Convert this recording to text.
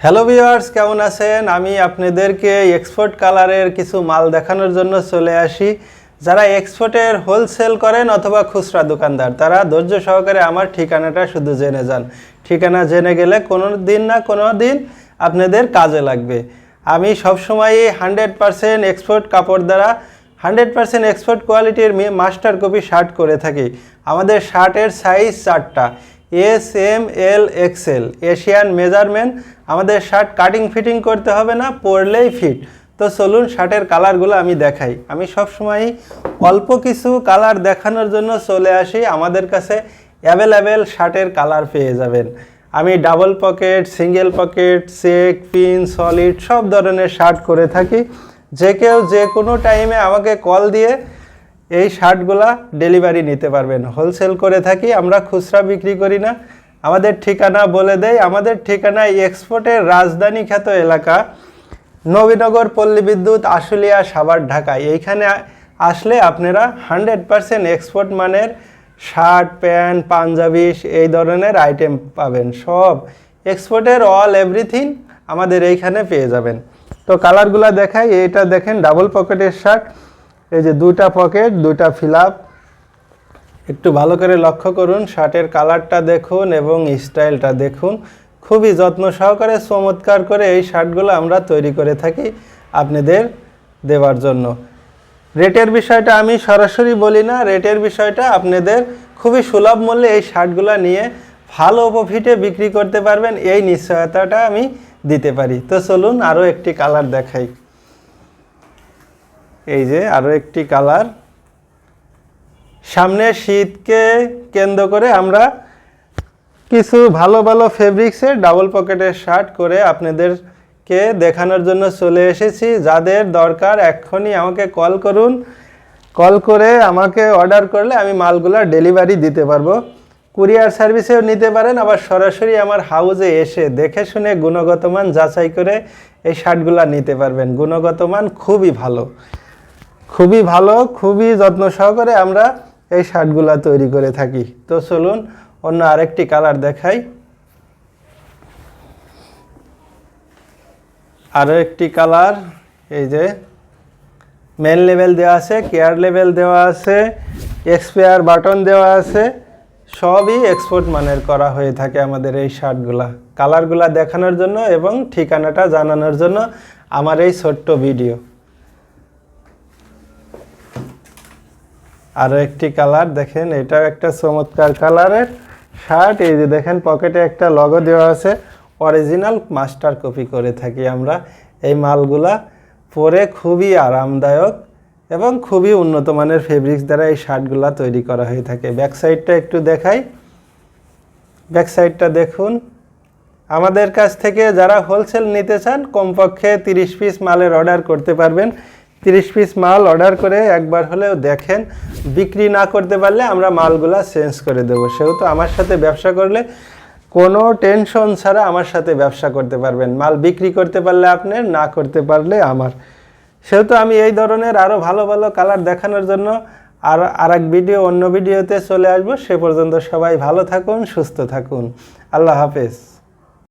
Hello viewers কেমন আছেন? আমি আপনাদেরকে এক্সপোর্ট কালারের কিছু মাল দেখানোর জন্য চলে আসি। যারা এক্সপোর্টের হোলসেল করেন অথবা খুচরা দোকানদার, তারা ধৈর্য সহকারে আমার ঠিকানাটা শুধু জেনে যান। ঠিকানা জেনে গেলে কোনো দিন না কোনো দিন আপনাদের কাজে লাগবে। আমি সবসময়ই হান্ড্রেড পারসেন্ট এক্সপোর্ট কাপড় দ্বারা হান্ড্রেড পারসেন্ট এক্সপোর্ট কোয়ালিটির মাস্টার কপি শার্ট করে থাকি। আমাদের শার্টের সাইজ চারটা। S M L XL Asian measurement আমাদের শার্ট কাটিং ফিটিং করতে হবে না, পরলেই ফিট তো চলুন শার্টের কালারগুলো আমি দেখাই। আমি সবসময়ই অল্প কিছু কালার দেখানোর জন্য চলে আসি। আমাদের কাছে অ্যাভেলেবেল শার্টের কালার পেয়ে যাবেন। আমি double pocket single pocket check pin solid সব ধরনের শার্ট করে থাকি। যে কেউ যে কোনো টাইমে আমাকে কল দিয়ে এই শার্টগুলা ডেলিভারি নিতে পারবেন। হোলসেল করে থাকি, আমরা খুচরা বিক্রি করি না। আমাদের ঠিকানা বলে দেই, আমাদের ঠিকানা এক্সপোর্টের রাজধানী খ্যাত এলাকা, নবীনগর পল্লী বিদ্যুৎ, আশুলিয়া, সাভার, ঢাকা। এইখানে আসলে আপনারা হান্ড্রেড পারসেন্ট এক্সপোর্ট মানের শার্ট, প্যান্ট, পাঞ্জাবি, এই ধরনের আইটেম পাবেন। সব এক্সপোর্টের অল এভরিথিং আমাদের এইখানে পেয়ে যাবেন। তো কালারগুলো দেখাই এটা দেখেন, ডাবল পকেটের শার্ট। এই যে দুটা পকেট দুটা ফিল আপ একটু ভালো করে লক্ষ্য করুন, শার্টের কালারটা দেখুন এবং স্টাইলটা দেখুন। খুবই যত্ন সহকারে চমৎকার করে এই শার্টগুলো আমরা তৈরি করে থাকি আপনাদের দেওয়ার জন্য। রেটের বিষয়টা আমি সরাসরি বলি না, রেটের বিষয়টা আপনাদের খুবই সুলভ মূল্যে এই শার্টগুলো নিয়ে ভালো প্রফিটে বিক্রি করতে পারবেন, এই নিশ্চয়তাটা আমি দিতে পারি। তো চলুন আরও একটি কালার দেখাই। এই যে আরও একটি কালার। সামনে শীতকে কেন্দ্র করে আমরা কিছু ভালো ভালো ফেব্রিক্সের ডাবল পকেটের শার্ট করে আপনাদেরকে দেখানোর জন্য চলে এসেছি। যাদের দরকার এক্ষুনি আমাকে কল করুন। কল করে আমাকে অর্ডার করলে আমি মালগুলা ডেলিভারি দিতে পারব। কুরিয়ার সার্ভিসেও নিতে পারেন, আবার সরাসরি আমার হাউজে এসে দেখে শুনে গুণগত মান যাচাই করে এই শার্টগুলা নিতে পারবেন। গুণগত মান খুবই ভালো। খুবই ভালো, খুবই যত্ন সহকারে আমরা এই শার্টগুলা তৈরি করে থাকি। তো চলুন অন্য আরেকটি কালার দেখাই। আরও একটি কালার, এই যে মেন লেভেল দেওয়া আছে কেয়ার লেভেল দেওয়া আছে এক্সপায়ার বাটন দেওয়া আছে, সবই এক্সপোর্ট মানের করা হয়ে থাকে আমাদের এই শার্টগুলা। কালারগুলা দেখানোর জন্য এবং ঠিকানাটা জানানোর জন্য আমার এই ছোট্ট ভিডিও। আরও একটি কালার, দেখেন এটাও একটা চমৎকার কালারের শার্ট। এই যে দেখেন, পকেটে একটা লগো দেওয়া আছে। অরিজিনাল মাস্টার কপি করে থাকি আমরা। এই মালগুলা পরে খুবই আরামদায়ক এবং খুবই উন্নত মানের ফেব্রিক্স দ্বারা এই শার্টগুলা তৈরি করা হয়ে থাকে। ব্যাক সাইডটা একটু দেখাই। ব্যাক সাইডটা দেখুন। আমাদের কাছ থেকে যারা হোলসেল নিতে চান, কমপক্ষে তিরিশ পিস মালের অর্ডার করতে পারবেন। তিরিশ পিস মাল অর্ডার করে একবার হলেও দেখেন, বিক্রি না করতে পারলে আমরা মালগুলা চেঞ্জ করে দেবো। সেহেতু আমার সাথে ব্যবসা করলে কোনো টেনশন ছাড়া আমার সাথে ব্যবসা করতে পারবেন। মাল বিক্রি করতে পারলে আপনার, না করতে পারলে আমার। সেহেতু আমি এই ধরনের আরও ভালো ভালো কালার দেখানোর জন্য আর আর এক ভিডিও অন্য ভিডিওতে চলে আসব। সে পর্যন্ত সবাই ভালো থাকুন, সুস্থ থাকুন। আল্লাহ হাফেজ।